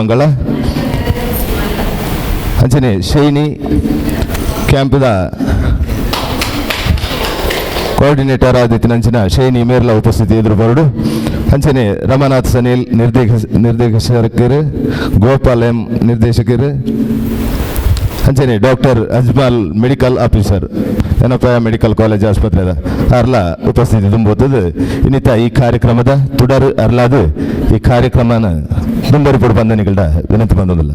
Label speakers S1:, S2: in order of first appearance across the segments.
S1: ಮಂಗಳ ಅಂಚನೆ ಶೈನಿ, ಕ್ಯಾಂಪದ ಕೋಆರ್ಡಿನೇಟರ್ ಆದಿತ್ಯನಂಚಿನ ಶೈನಿ ಮೇರ್ಲ ಉಪಸ್ಥಿತಿ ಎದುರು ಬರಡು ಅಂಚನೆ ರಮನಾಥ್ ಸನೀಲ್, ನಿರ್ದೇಶ ನಿರ್ದೇಶಕರು ಗೋಪಾಲ್ ಎಂ ನಿರ್ದೇಶಕರು ಅಂಚನೆ ಡಾಕ್ಟರ್ ಅಜ್ಮಾಲ್ ಮೆಡಿಕಲ್ ಆಫೀಸರ್ ಏನಪ್ಪ ಮೆಡಿಕಲ್ ಕಾಲೇಜ್ ಆಸ್ಪತ್ರೆ ಅರ್ಲ ಉಪಸ್ಥಿತಿ ತುಂಬುತ್ತದೆ. ಇನ್ನಿತ ಈ ಕಾರ್ಯಕ್ರಮದ ತುಡರು ಅರ್ಲಾದು ಈ ಕಾರ್ಯಕ್ರಮನ ದುಂಬರಿ ಪಡು ಬಂದನಿಗಳ್ದ ವಿನಂತಿ ಬಂದೋದಿಲ್ಲ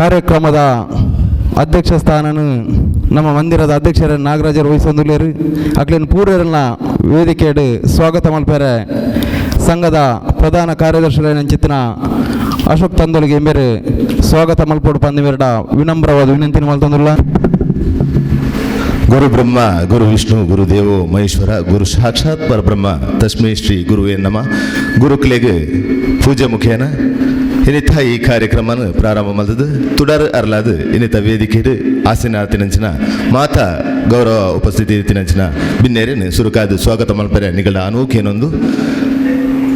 S2: ಕಾರ್ಯಕ್ರಮದ ಅಧ್ಯಕ್ಷ ಸ್ಥಾನನು ನಮ್ಮ ಮಂದಿರದ ಅಧ್ಯಕ್ಷರ ನಾಗರಾಜರು ವಹಿಸೊಂದುಲ್ಲೇರು ಅಕ್ಲಿನ ಪೂರ್ವರನ್ನ ವೇದಿಕೆಯಡು ಸ್ವಾಗತ ಮಲ್ಪೆರೆ ಸಂಘದ ಪ್ರಧಾನ ಕಾರ್ಯದರ್ಶಿಗಳ ಚಿತ್ತಿನ ಅಶೋಕ್ ತಂದೊಳಗೆ ಎಂಬೇರು ಸ್ವಾಗತ ಮಲ್ಪೋಡು ಪಂದಿಮೇರಡ ವಿನಮ್ರವಾದ ವಿನಂತಿನ ಮಲ್ತಂದುಲ್ಲ
S1: ಗುರು ಬ್ರಹ್ಮ, ಗುರು ವಿಷ್ಣು, ಗುರು ದೇವೋ, ಮಹೇಶ್ವರ, ಗುರು ಸಾಕ್ಷಾತ್ ಪರಬ್ರಹ್ಮ. ತಸ್ಮೈ ಶ್ರೀ ಗುರುವೇ ನಮ. ಗುರುಕ್ಲೆಗೆ ಪೂಜೆ ಮುಖೇನ. ಇನ್ನಿತ ಈ ಕಾರ್ಯಕ್ರಮನ ಪ್ರಾರಂಭ ಮಲ್ತದು ತುಡರ್ ಅರ್ಲಾದು ಇನ್ನಿತ ವೇದಿಕೆಡು ಆಸನ ತಿನಂಚಿನ ಮಾತ ಗೌರವ ಉಪಸ್ಥಿತಿ ತಿನಂಚಿನ ಬಿನ್ನೇರಿನ ಸುರುಕಾದ ಸ್ವಾಗತ ಮಲ್ಪರೆ ನಿಗಳ ಅನೂಕೇನೊಂದು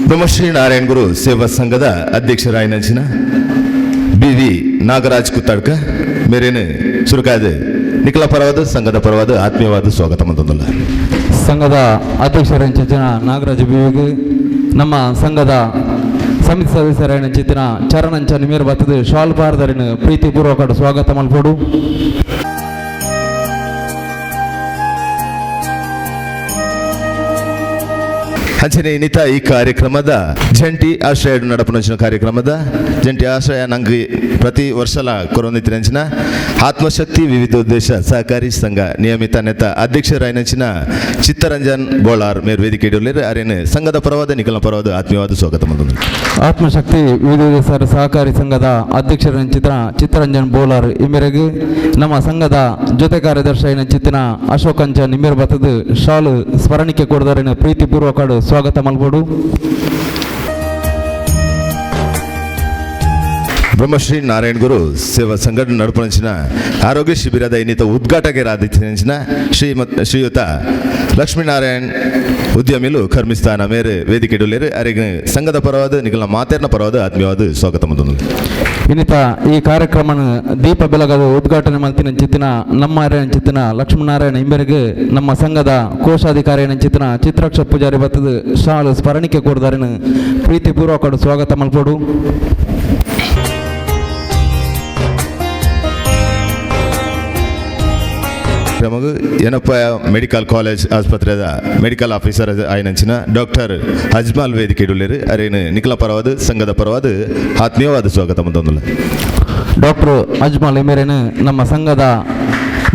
S1: ಬ್ರಹ್ಮಶ್ರೀ ನಾರಾಯಣ ಗುರು ಸೇವಾ ಸಂಘದ ಅಧ್ಯಕ್ಷರಾಯನಂಚಿನ ಬಿ ವಿ ನಾಗರಾಜ್ ಕುತ್ತಾಡ್ಕ, ಮೇರೇನು ಸುರುಕಾದ ನಿಖಲ ಪರವಾದ ಸಂಘದ ಪರವಾದ ಆತ್ಮೀಯವಾದ ಸ್ವಾಗತ ಮಂತಂದಲ್ಲ
S2: ಸಂಘದ ಅಧ್ಯಕ್ಷರ ಚಿತ್ತಿನ ನಾಗರಾಜ ಬಿವಿಗೆ ನಮ್ಮ ಸಂಘದ ಸಮಿತಿ ಸದಸ್ಯರ ಚಿತ್ತಿನ ಚರಣಂಚ ನಿಮೇರು ಬತ್ತದು ಶಾಲ್ ಪಾರದರಿನ ಪ್ರೀತಿಪೂರ್ವಕ ಸ್ವಾಗತ ಮಲ್ಪೋಡು
S1: ಅಂಚನೆ ಇನ್ನಿತ ಈ ಕಾರ್ಯಕ್ರಮದ ಜಂಟಿ ಆಶ್ರಯ ನಡಪನಂಚಿನ ಕಾರ್ಯಕ್ರಮದ ಜಂಟಿ ಆಶ್ರಯ ನಂಗೆ ಪ್ರತಿ ವರ್ಷಲ ಕೊರೊಂದಿತ್ತಿನಂಚಿನ ಆತ್ಮಶಕ್ತಿ ವಿವಿಧ ಉದ್ದೇಶ ಸಹಕಾರಿ ಸಂಘ ನಿಯಮಿತ ನೆತ ಅಧ್ಯಕ್ಷರಾಯಿನಂಚಿನ ಚಿತ್ತರಂಜನ್ ಬೋಳಾರ್ ಮೇರ್ ವೇದಿಕೆ ಇಡಲಿರಿ ಅರೇನು ಸಂಘದ ಪರವಾದ ನಿಖಲ ಪರವಾದ ಆತ್ಮೀಯವಾದ ಸ್ವಾಗತ
S2: ಆತ್ಮಶಕ್ತಿ ವಿವಿಧ ಉದ್ದೇಶ ಸಹಕಾರಿ ಸಂಘದ ಅಧ್ಯಕ್ಷರ ಚಿತ್ರ ಚಿತ್ತರಂಜನ್ ಬೋಲಾರ್ ಈ ಮೇರೆಗೆ ನಮ್ಮ ಸಂಘದ ಜೊತೆ ಕಾರ್ಯದರ್ಶಿ ಚಿತ್ತಿನ ಅಶೋಕ್ ಅಂಚನ್ ಇಮೇರ್ ಬತ್ತದ ಶಾಲು ಸ್ಮರಣಿಕೆ ಕೊಡದರಿನ, ಪ್ರೀತಿಪೂರ್ವಕ ಸ್ವಾಗತ ಮಾಡ್ಬೋದು
S1: ಬ್ರಹ್ಮಶ್ರೀ ನಾರಾಯಣ ಗುರು ಸೇವಾ ಸಂಘಟನೆ ನಡಪಂಚಿನ ಆರೋಗ್ಯ ಶಿಬಿರದ ಇನ್ನಿತ ಉದ್ಘಾಟಕರಾದ ಶ್ರೀಮತ್ ಶ್ರೀಯುತ ಲಕ್ಷ್ಮೀನಾರಾಯಣ್ ಉದ್ಯಮಿಲು ಕರ್ಮಿಸ್ತಾನ ಮೇರೆ ವೇದಿಕೆ ಇಡಲೇರು. ಅವರಿಗೆ ಸಂಘದ ಪರವಾದ ನಿಗಲ ಮಾತೇರ್ನ ಪರವಾದ ಆತ್ಮೀಯವಾದ ಸ್ವಾಗತ ಮೊದಲು
S2: ಇನ್ನಿತ ಈ ಕಾರ್ಯಕ್ರಮ ದೀಪ ಬೆಳಗದ ಉದ್ಘಾಟನೆ ಮಲ್ತಿನ ಚಿತ್ತಿನ ನಮ್ಮ ಚಿತ್ತಿನ ಲಕ್ಷ್ಮೀನಾರಾಯಣ ಇಂಬೆರಿಗೆ. ನಮ್ಮ ಸಂಘದ ಕೋಶಾಧಿಕಾರಿಯನ ಚಿತ್ತಿನ ಚಿತ್ರಕ್ಷ ಪೂಜಾರಿ ಬತ್ತದ ಶಾಲು ಸ್ಮರಣಿಕೆ ಕೊಡದಾರಿನ ಪ್ರೀತಿಪೂರ್ವಕ ಸ್ವಾಗತ ಮಲ್ಪೋಡು
S1: ನಮಗೂ ಏನಪ್ಪ ಮೆಡಿಕಲ್ ಕಾಲೇಜ್ ಆಸ್ಪತ್ರೆದ ಮೆಡಿಕಲ್ ಆಫೀಸರ್ ಆಯ್ನಂಚಿನ ಡಾಕ್ಟರ್ ಅಜ್ಮಾಲ್ ವೇದಿಕೆ ಇಡಲೇರು. ಅರೇನು ನಿಖಲ ಪರವಾದ, ಸಂಘದ ಪರವಾದ, ಆತ್ಮೀಯವಾದ ಸ್ವಾಗತ ಮಂದೊಂದುಲ್ಲ.
S2: ಡಾಕ್ಟರ್ ಅಜ್ಮಾಲ್ ಇಮೇರೇನು, ನಮ್ಮ ಸಂಘದ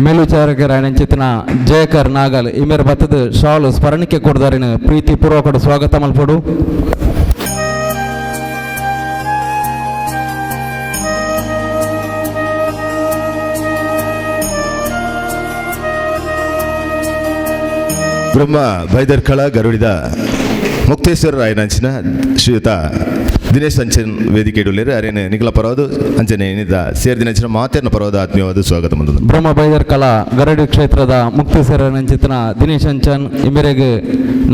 S2: ಮೇಲ್ವಿಚಾರಕರ ಚಿತ್ತಿನ ಜಯಕರ್ ನಾಗಲ್ ಇಮೇರ್ ಬತ್ತದ ಶಾಲು ಸ್ಮರಣಿಕೆ ಕೊಡ್ದಾರೇನು ಪ್ರೀತಿ ಪೂರ್ವಕ ಸ್ವಾಗತ ಮಲ್ಪೋಡು.
S1: ಬ್ರಹ್ಮ ಬೈದರ್ಕಳ ಗರುಡಿದ ಮುಕ್ತೇಶ್ವರ ರಾಯನಂಚಿನ ಶ್ರೀಯುತ ದಿನೇಶ್ ಅಂಚನ್ ವೇದಿಕೆ ಇಡುಲೇರು. ಅರೇನೆ ನಿಖಲ ಪರವಾದು ಅಂಚನೆ ಏನಿದ ಸೇರಿದಿನಂಚಿನ ಮಾತೇರ್ನ ಪರವಾದ ಆತ್ಮೀಯವಾದ ಸ್ವಾಗತ ಮಂದನು
S2: ಬ್ರಹ್ಮ ಬೈದರ್ ಕಲಾ ಗರಡಿ ಕ್ಷೇತ್ರದ ಮುಕ್ತೇಶ್ವರನ ಚಿತ್ತಿನ ದಿನೇಶ್ ಅಂಚನ್ ಇಮೇರೆಗೆ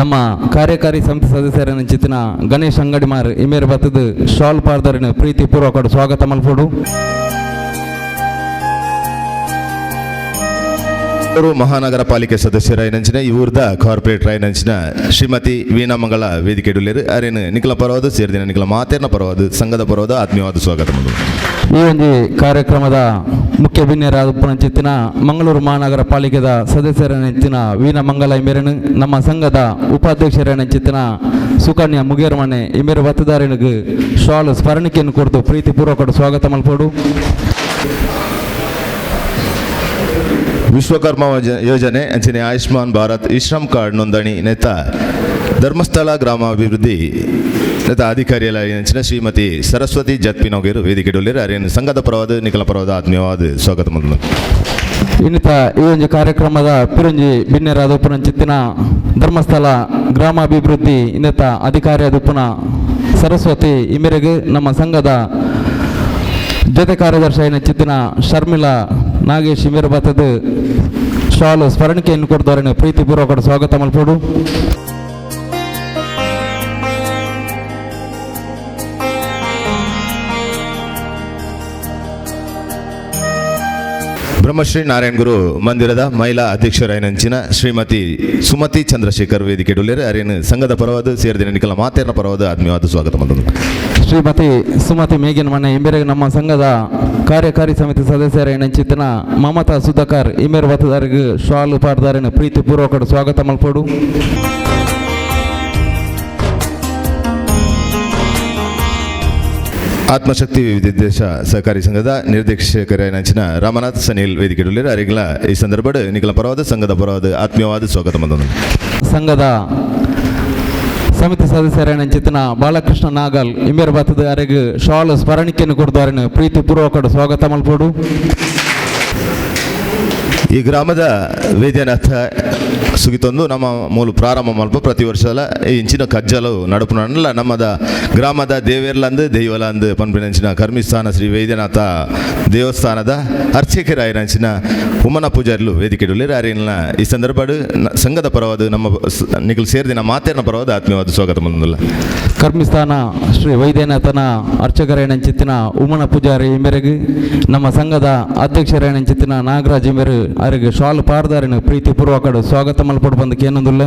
S2: ನಮ್ಮ ಕಾರ್ಯಕಾರಿ ಸಮಿತಿ ಸದಸ್ಯರ ಚಿತ್ತಿನ ಗಣೇಶ್ ಅಂಗಡಿಮಾರ್ ಇಮೇರ್ ಬತ್ತದ ಶಾಲ್ ಪಾರ್ದರಿನ ಪ್ರೀತಿ ಪೂರ್ವಕಡು ಸ್ವಾಗತ ಮಲ್ಪೋಡು.
S1: ಅವರು ಮಹಾನಗರ ಪಾಲಿಕೆ ಸದಸ್ಯರಾಯಿನಂಚಿನ ಇವ್ರದ ಕಾರ್ಪೊರೇಟ್ ಆಯಿನಂಚಿನ ಶ್ರೀಮತಿ ವೀಣಾ ಮಂಗಳ ವೇದಿಕೆ ಇಡುಲೇರು ಅರೇನು ನಿಖಲ ಪರವಾದ ಸೇರಿದಿನ ನಿಖಲ ಮಾತೇರ್ನ ಪರವಾದ, ಸಂಘದ ಪರವಾದ ಆತ್ಮೀಯವಾದ ಸ್ವಾಗತ
S2: ಈ ಒಂದು ಕಾರ್ಯಕ್ರಮದ ಮುಖ್ಯ ಭಿನ್ನರಾದ ಉಪನಂಚಿತ್ತಿನ ಮಂಗಳೂರು ಮಹಾನಗರ ಪಾಲಿಕೆದ ಸದಸ್ಯರನೆಚ್ಚಿನ ವೀಣ ಮಂಗಲ ಇಮೇರನು ನಮ್ಮ ಸಂಘದ ಉಪಾಧ್ಯಕ್ಷರನೆಚ್ಚಿತ್ತಿನ ಸುಕನ್ಯ ಮುಗೇರಮನೆ ಇಮೇರು ಬತ್ತದಾರನಿಗೆ ಶಾಲು ಸ್ಮರಣಿಕೆಯನ್ನು ಕೊಡ್ತು ಪ್ರೀತಿಪೂರ್ವಕ ಸ್ವಾಗತ ಮಲ್ಪಡು
S1: ವಿಶ್ವಕರ್ಮ ಯೋಜನೆ ಅಂಚನೆ ಆಯುಷ್ಮಾನ್ ಭಾರತ್ ಇಶ್ರಮ್ ಕಾರ್ಡ್ ನೋಂದಣಿ, ನೇತ ಧರ್ಮಸ್ಥಳ ಗ್ರಾಮಾಭಿವೃದ್ಧಿ ನೇತ ಅಧಿಕಾರಿಯಲ್ಲ ಅಂಚಿನ ಶ್ರೀಮತಿ ಸರಸ್ವತಿ ಜತ್ಪಿನೋಗೇರು ವೇದಿಕೆ ಇಡುಲೇರು ಅರೇನು ಸಂಘದ ಪರವಾದ ನಿಖಲ ಪರವಾದ ಆತ್ಮೀಯವಾದ ಸ್ವಾಗತ ಮೊದಲು
S2: ಇನ್ನಿತ ಈ ಒಂದು ಕಾರ್ಯಕ್ರಮದ ಪಿರಂಜಿ ಭಿನ್ನರಾದ ಉಪನಂಚಿತ್ತಿನ ಧರ್ಮಸ್ಥಳ ಗ್ರಾಮಾಭಿವೃದ್ಧಿ ಇನ್ನಿತ ಅಧಿಕಾರಿಯಾದ ಉಪನ ಸರಸ್ವತಿ ಈ ಮೇರೆಗೆ ನಮ್ಮ ಸಂಘದ ಜೊತೆ ಕಾರ್ಯದರ್ಶಿ ಚಿತ್ತಿನ ಶರ್ಮಿಳಾ ನಾಗೇಶ್ ಇಮೇರ್ ಬತ್ತದ ಶಾಲು ಸ್ಮರಣಿಕೆಯನ್ನು ಕೊಡ್ದವರನ್ನು ಪ್ರೀತಿಪೂರ್ವಕ ಸ್ವಾಗತ ಮಲ್ಪಡು
S1: ಬ್ರಹ್ಮಶ್ರೀ ನಾರಾಯಣ ಗುರು ಮಂದಿರದ ಮಹಿಳಾ ಅಧ್ಯಕ್ಷರಾಯನಂಚಿನ ಶ್ರೀಮತಿ ಸುಮತಿ ಚಂದ್ರಶೇಖರ್ ವೇದಿಕೆ ಇಡುಲೇರು ಅರೇನು ಸಂಘದ ಪರವಾದ ಸೇರಿದ. ನಿಕಲ ಮಾತೇರ್ನ ಪರವಾದ ಆತ್ಮೀಯವಾದ ಸ್ವಾಗತ ಮಾಡುದು
S2: ಶ್ರೀಮತಿ ಸುಮತಿ ಮೇಗಿನ ಮನೆ ಇಮೇರೆಗೆ ನಮ್ಮ ಸಂಘದ ಕಾರ್ಯಕಾರಿ ಸಮಿತಿ ಸದಸ್ಯರ ಚಿತ್ತಿನ ಮಮತಾ ಸುಧಾಕರ್ ಇಮೇರ್ ಬತ್ತದಾರಿಗೆ ಶಾಲು ಪಾಡ್ದಾರನ್ನು ಪ್ರೀತಿಪೂರ್ವಕ ಸ್ವಾಗತ ಮಲ್ಪಡು.
S1: ಆತ್ಮಶಕ್ತಿ ವಿದೇಶ ಸಹಕಾರಿ ಸಂಘದ ನಿರ್ದೇಶಕರಾಯಿನಂಚಿನ ರಾಮನಾಥ್ ಸನಿಲ್ ವೇದಿಕೆ ಇಡುಲೇರು ಅರಿಗಳ ಈ ಸಂದರ್ಭ ನಿಖಲ ಪರವಾದ ಸಂಘದ ಪರವಾದ ಆತ್ಮೀಯವಾದ ಸ್ವಾಗತ
S2: ಸಂಘದ ಸಮಿತಿ ಸದಸ್ಯರ ಚಿತ್ತಿನ ಬಾಲಕೃಷ್ಣ ನಾಗಲ್ ಇಮೇರ್ ಬತ್ತದ ಅರೆಗೆ ಶಾಲು ಸ್ಮರಣಿಕೆಯನ್ನು ಕೊಡ್ದಾರನ್ನು ಪ್ರೀತಿಪೂರ್ವಕ ಸ್ವಾಗತ ಮಲ್ಪಡು
S1: ಈ ಗ್ರಾಮದ ವೇದ್ಯನಾಥ ಸುಗಿತೊಂದು ನಮ್ಮ ಮೂಲ ಪ್ರಾರಂಭ ಮಲ್ಪ ಪ್ರತಿ ವರ್ಷಲ ಈ ಇಂಚಿನ ಕಜ್ಜಲು ನಡುಪುನಲ್ಲ ನಮ್ಮದ ಗ್ರಾಮದ ದೇವೇರ್ಲಂದು, ದೈವಲಂದು ಪನ್ಪಿನಂಚಿನ ಕರ್ಮಿಸ್ಥಾನ ಶ್ರೀ ವೈದ್ಯನಾಥ ದೇವಸ್ಥಾನದ ಅರ್ಚಕರಾಯರಂಚಿನ ಉಮನ ಪೂಜಾರಿಲು ವೇದಿಕೆ ರಾರಿನ ಈ ಸಂದರ್ಭ ಸಂಘದ ಪರವಾದ ನಮ್ಮ ಸೇರ್ದಿನ ಸೇರಿದ ಮಾತೇನ ಪರವಾದ ಆತ್ಮೀಯವಾದ ಸ್ವಾಗತ ಮುಂದಿಲ್ಲ
S2: ಕರ್ಮಿಸ್ಥಾನ ಶ್ರೀ ವೈದ್ಯನಾಥನ ಅರ್ಚಕರೇಣಂಚಿತ್ತಿನ ಚಿತ್ತಿನ ಉಮನ ಪೂಜಾರಿ ಇಮೇರೆಗೆ ನಮ್ಮ ಸಂಘದ ಅಧ್ಯಕ್ಷರೇಣಂಚಿತ್ತಿನ ನಾಗರಾಜ್ ಇಮೇರು ಅವರಿಗೆ ಶಾಲು ಪಾರದಾರಿನ ಪ್ರೀತಿಪೂರ್ವಕ ಸ್ವಾಗತ ಮಲ್ಪಡು ಬಂದಕ್ಕೆ ಏನೊಂದಿಲ್ಲ?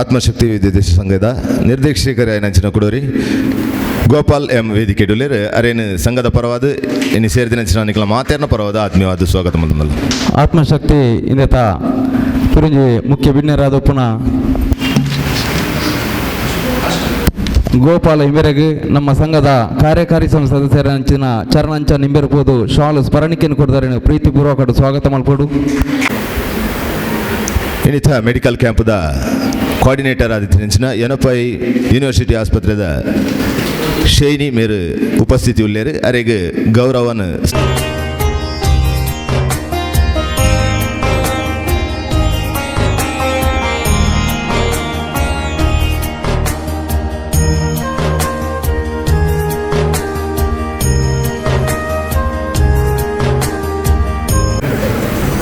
S1: ಆತ್ಮಶಕ್ತಿ ವಿದ್ಯಾದೇಶ ಸಂಘದ ನಿರ್ದೇಶಕರಾಯನಂಚಿನ ಕುಡೋರಿ ಗೋಪಾಲ್ ಎಂ ವೇದಿಕೆ ಡುಲೇರ್ ಅರೇನು ಸಂಘದ ಪರವಾದ ಇನ್ನು ಸೇರಿದಿನ ನಿಖಲ ಮಾತೇರ್ನ ಪರವಾದ ಆತ್ಮೀಯವಾದ ಸ್ವಾಗತ ಮುಂದಿಲ್ಲ
S2: ಆತ್ಮಶಕ್ತಿ ಇಂದೆತ ಕುರಿಂಜಿ ಮುಖ್ಯ ಬಿಣ್ಣರಾದ ಉಪ್ಪುನ ಗೋಪಾಲ ಇಮೆರೆಗೆ ನಮ್ಮ ಸಂಘದ ಕಾರ್ಯಕಾರಿ ಸಂಸ್ಥೆ ಸದಸ್ಯರ ಅಂಚಿನ ಚರಣಂಚ ನಿಂಬೆರ್ಬೋದು ಶಾಲು ಸ್ಮರಣಿಕೆಯನ್ನು ಕೊಡ್ತಾರೆ ಪ್ರೀತಿಪೂರ್ವಕ ಸ್ವಾಗತ ಮಲ್ಪಡು
S1: ಇನ್ನಿತ ಮೆಡಿಕಲ್ ಕ್ಯಾಂಪ್ದ ಕೋಆರ್ಡಿನೇಟರ್ ಆದಿತ್ಯ ಎನಪೈ ಯೂನಿವರ್ಸಿಟಿ ಆಸ್ಪತ್ರೆದ ಶೈನಿ ಮೇರು ಉಪಸ್ಥಿತಿ ಉಳ್ಳೇರು ಅರೆಗೆ ಗೌರವನ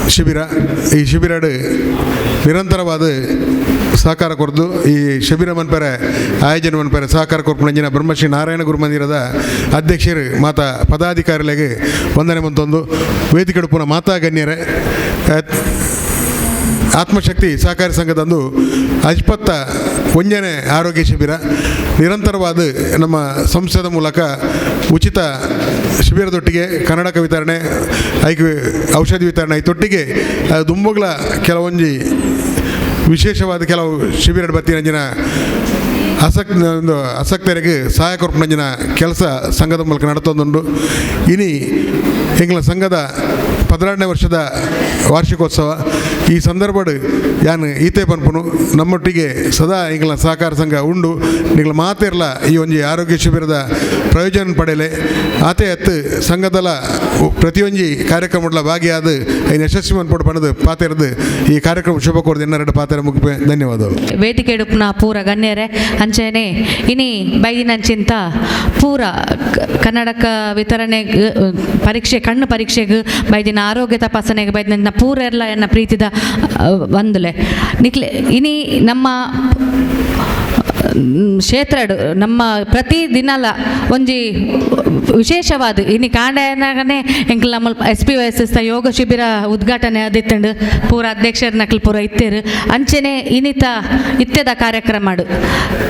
S3: ಶಿಬಿರ ಈ ಶಿಬಿರಡು ನಿರಂತರವಾದ ಸಹಕಾರ ಕೊರ್ದು ಈ ಶಬೀರ ಮನ್ಪೆರೆ ಆಯೋಜನ ಮನ್ಪೆರೆ ಸಹಕಾರ ಕೊರ್ಪುಣಂಜಿನ ಬ್ರಹ್ಮಶ್ರೀ ನಾರಾಯಣ ಗುರು ಮಂದಿರದ ಅಧ್ಯಕ್ಷರು ಮಾತ ಪದಾಧಿಕಾರಿಗಳಿಗೆ ವಂದನೆ ಮಂತೊಂದು. ವೇದಿಕೆ ಪುನಃ ಮಾತಾ ಗಣ್ಯರೇ ಆತ್ಮಶಕ್ತಿ ಸಹಕಾರಿ ಸಂಘದಂದು ಅಜ್ಪತ್ತ ಒಂಜನೆ ಆರೋಗ್ಯ ಶಿಬಿರ. ನಿರಂತರವಾದ ನಮ್ಮ ಸಂಸ್ಥೆದ ಮೂಲಕ ಉಚಿತ ಶಿಬಿರದೊಟ್ಟಿಗೆ ಕನ್ನಡಕ ವಿತರಣೆ ಐಕ್ ಔಷಧಿ ವಿತರಣೆ ಐತೊಟ್ಟಿಗೆ ದುಂಬುಗಳ ಕೆಲವೊಂಜಿ ವಿಶೇಷವಾದ ಕೆಲವು ಶಿಬಿರ ಬತ್ತಿನಂಜಿನ ಆಸಕ್ತಿ ಒಂದು ಆಸಕ್ತರಿಗೆ ಸಹಾಯ ನಂಜಿನ ಕೆಲಸ ಸಂಘದ ಮೂಲಕ ನಡತೊಂದುಂಡು ಇನಿ ಎಂಗ್ಲ ಸಂಘದ ಪದಿನಾರನೇ ವರ್ಷದ ವಾರ್ಷಿಕೋತ್ಸವ. ಈ ಸಂದರ್ಭಡ್ ಯಾನ್ ಈತೆ ಪನ್ಪುನು ನಮ್ಮೊಟ್ಟಿಗೆ ಸದಾ ಇಂಗ್ಲ ಸಹಕಾರ ಸಂಘ ಉಂಡು. ನಿಂಗ್ಲ ಮಾತಿರ್ಲ ಈ ಒಂಜಿ ಆರೋಗ್ಯ ಶಿಬಿರದ ಪ್ರಯೋಜನ ಪಡೆಯಲೆ. ಆತೆ ಅತ್ತು ಸಂಘದಲ ಪ್ರತಿಯೊಂಜಿ ಕಾರ್ಯಕ್ರಮಗಳ ಭಾಗಿಯಾದ ಐನ್ ಯಶಸ್ವಿ ಮನ್ಪಡು ಪಣದು ಪಾತೆರದು ಈ ಕಾರ್ಯಕ್ರಮ ಶುಭ ಕೋರ್ದು ಎನ್ನರೆಡು ಪಾತೆರ ಮುಗಿಪೆ. ಧನ್ಯವಾದ
S4: ವೇದಿಕೆ ಡುಪ್ನ ಪೂರ ಗಣ್ಯರೆ, ಅಂಚೆನೆ ಇನಿ ಬೈದಿನಂಚಿಂತ ಪೂರ ಕನ್ನಡಕ ವಿತರಣೆ ಪರೀಕ್ಷೆ, ಕಣ್ಣು ಪರೀಕ್ಷೆಗೆ ಬೈದಿನ ಆರೋಗ್ಯ ತಪಾಸಣೆಗೆ ಬೈದಿನ ಪೂರ ಎಲ್ಲ ಎನ್ನ ಪ್ರೀತಿದ ಒಂದುಲೆ ನಿಕ್ಲೆ ಇನಿ ನಮ್ಮ ಕ್ಷೇತ್ರಡು ನಮ್ಮ ಪ್ರತಿ ದಿನಲ ಒಂಜಿ ವಿಶೇಷವಾದ. ಇನಿ ಕಾಂಡನಾಗನೆ ಎಂಕಲ್ ನಮ್ಮ S P Y S S yoga ಶಿಬಿರ ಉದ್ಘಾಟನೆ ಆದಿತ್ತಂಡು. ಪೂರ ಅಧ್ಯಕ್ಷರ ನಕಲ್ ಪೂರ ಇತ್ತೇರು. ಅಂಚೆನೆ ಇನಿತ ಇತ್ಯದ ಕಾರ್ಯಕ್ರಮ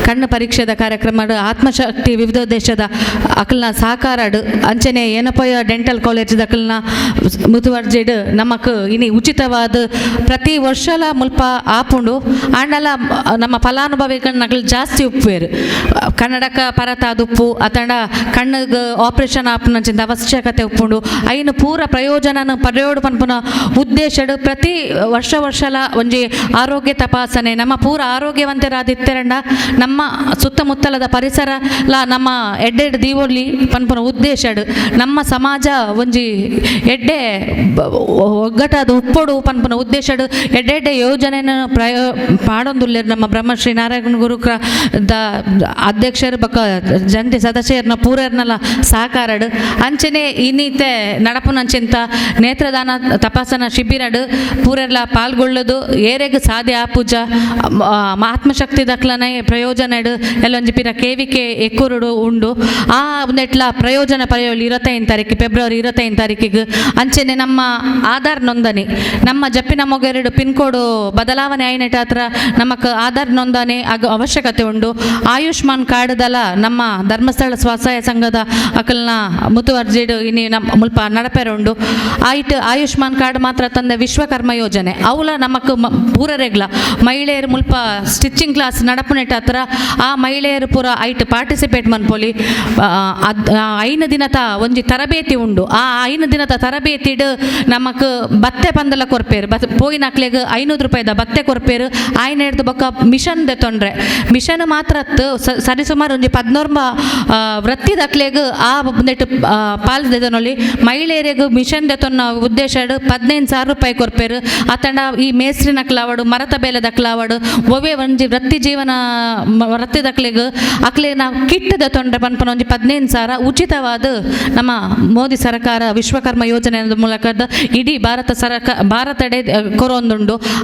S4: ಕಣ್ಣು ಪರೀಕ್ಷೆದ ಕಾರ್ಯಕ್ರಮ ಆತ್ಮಶಕ್ತಿ ವಿವಿಧ ದೇಶದ ಅಕಲ್ನ ಸಹಕಾರಡು ಅಂಚನೆ ಏನಪ್ಪ ಡೆಂಟಲ್ ಕಾಲೇಜ್ ಅಕಲ್ನ ಮುತುವರ್ಜಿಡ್ ನಮಕ್ ಇನಿ ಉಚಿತವಾದ ಪ್ರತಿ ವರ್ಷಲ ಮುಲ್ಪ ಆಪುಂಡು. ಆಂಡಲ ನಮ್ಮ ಫಲಾನುಭವಿಗಳ ನಕಲ್ ಜಾಸ್ತಿ ಉಪ್ಪೇರು ಕನ್ನಡಕ ಪರತಾದ ಉಪ್ಪು ಅತಂಡ ಕಣ್ಣಿಗೆ ಆಪರೇಷನ್ ಆಪುನಂಚಿಂದ ಅವಶ್ಯಕತೆ ಉಪ್ಪುಂಡು. ಐನು ಪೂರ ಪ್ರಯೋಜನ ಪಡೆಯೋಡು ಪನ್ಪುನ ಉದ್ದೇಶಡು ಪ್ರತಿ ವರ್ಷ ವರ್ಷಲ ಒಂಜಿ ಆರೋಗ್ಯ ತಪಾಸಣೆ. ನಮ್ಮ ಪೂರ ಆರೋಗ್ಯವಂತರಾದಿತ್ತರಂಡ ನಮ್ಮ ಸುತ್ತಮುತ್ತಲದ ಪರಿಸರ ಲ ನಮ್ಮ ಎಡ್ಡೆಡ್ ದೀವೊಲಿ ಪನ್ಪುನ ಉದ್ದೇಶಡು. ನಮ್ಮ ಸಮಾಜ ಒಂಜಿ ಎಡ್ಡೆ ಒಗ್ಗಟದ ಉಪ್ಪೊಡು ಪನ್ಪುನ ಉದ್ದೇಶಡು. ಎಡ್ಡೆಡ್ಡೆ ಯೋಜನೆನ ಪ್ರಯೋ ಪಾಡೊಂದುಲ್ಲೇರು ನಮ್ಮ ಬ್ರಹ್ಮಶ್ರೀ ನಾರಾಯಣ ಗುರುಕ್ರ ದ ಅಧ್ಯಕ್ಷರು ಬಕ ಜಂಟಿ ಸದಸ್ಯರ್ನ ಪೂರರ್ನಲ್ಲ ಸಹಕಾರಡು. ಅಂಚನೆ ಇನ್ನಿತೆ ನಡಪುನಂಚಿಂತ ನೇತ್ರದಾನ ತಪಾಸಣಾ ಶಿಬಿರಡು ಪೂರೆಲ್ಲ ಪಾಲ್ಗೊಳ್ಳೋದು ಏರೆಗೆ ಸಾಧ್ಯ ಆಪುಜ ಆತ್ಮಶಕ್ತಿ ದಕ್ಲನೆ ಪ್ರಯೋಜನಡು. ಎಲ್ಲೊಂಜಿ ಪಿರ ಕೇವಿಕೆ ಎಕ್ಕುರುಡು ಉಂಡು. ಆ ನೆಟ್ಲ ಪ್ರಯೋಜನ ಪಡೆಯಲು ಇರತ್ತೈದು ತಾರೀಕು ಫೆಬ್ರವರಿ ಇರತ್ತೈದು ತಾರೀಕಿಗೆ ಅಂಚೆನೆ ನಮ್ಮ ಆಧಾರ್ ನೋಂದಣಿ. ನಮ್ಮ ಜಪ್ಪಿನ ಮೊಗೆರಡು ಪಿನ್ ಕೋಡು ಬದಲಾವಣೆ ಆಯ್ನೆಟ್ ಹತ್ರ ನಮಕ್ ಆಧಾರ್ ನೋಂದಣಿ ಅವಶ್ಯಕತೆ. ಉಂಡು. ಆಯುಷ್ಮಾನ್ ಕಾರ್ಡ್ದಲ ನಮ್ಮ ಧರ್ಮಸ್ಥಳ ಸ್ವಸಹಾಯ ಸಂಘದ ಅಕಲ್ನ ಮುತುವರ್ಜಿಡು ಇನಿ ನಮ್ಮ ಮುಲ್ಪ ನಡಪೆರ ಉಂಡು. ಆಯ್ಟ್ ಆಯುಷ್ಮಾನ್ ಕಾರ್ಡ್ ಮಾತ್ರ ತಂದೆ ವಿಶ್ವಕರ್ಮ ಯೋಜನೆ. ಅವಲ ನಮಕ್ ಮ- ಪೂರ ರೆಗ್ಲ ಮಹಿಳೆಯರು ಮುಲ್ಪ ಸ್ಟಿಚಿಂಗ್ ಕ್ಲಾಸ್ ನಡಪುನೆಟ್ ಹತ್ರ ಆ ಮಹಿಳೆಯರು ಪೂರ ಐಟ್ ಪಾರ್ಟಿಸಿಪೇಟ್ ಮನ್ಪೊಲಿ. ಐನ ದಿನದ ಒಂಜಿ ತರಬೇತಿ ಉಂಡು. ಆ ಐನ ದಿನದ ತರಬೇತಿಡ್ ನಮಕ್ ಬತ್ತೆ ಪಂದಲ ಕೊರ್ಪೇರು. ಬತ್ ಪೋಯಿನ ಅಕ್ಲೆಗ್ ಐನೂರು ರೂಪಾಯಿದ ಬತ್ತೆ ಕೊರ್ಪೇರು. ಆಯ್ನ ಹಿಡ್ದು ಬೊಕ್ಕ ಮಿಷನ್ ದೆತೊಂಡ್ರೆ ಮಿಷನ್ ಮಾತ್ರ ಸರಿ ಸುಮಾರು ಸರಿಸುಮಾರು ಒಂಜಿ ಪದ್ನೋರ್ಮ ವೃತ್ತಿ ದಕ್ಲೆಗ್ ಆ ನೆಟ್ಟು ಪಾಲ್ ಮಹಿಳೆಯರಿಗೆ ಮಿಷನ್ ದೆತೊನ್ನ ಉದ್ದೇಶ ಪದಿನೈದು ಸಾವಿರ ರೂಪಾಯಿ ಕೊರ್ಪೇರು ಅತಂಡ ಈ ಮೇಸ್ರಿನ ಕ್ಲಾವಡು ಮರತ ಬೇಲೆ ದಕ್ಲಾವಡು ಒವೆ ಒಂಜಿ ವೃತ್ತಿ ಜೀವನ ವೃತ್ತಿ ದಕ್ಲೆಗ್ ಅಕ್ಲೆ ನಾವು ಕಿಟ್ ದೆತೊಂಡ್ರೆ ಪನ್ಪನ ಒಂಜಿ ಪದಿನೈದು ಸಾವಿರ. ಉಚಿತವಾದ ನಮ್ಮ ಮೋದಿ ಸರ್ಕಾರ ವಿಶ್ವಕರ್ಮ ಯೋಜನೆ ಮೂಲಕ ಇಡೀ ಭಾರತ ಸರ್ಕಾರ ಭಾರತಡೆ ಕೊರೊಂದುಂಡು.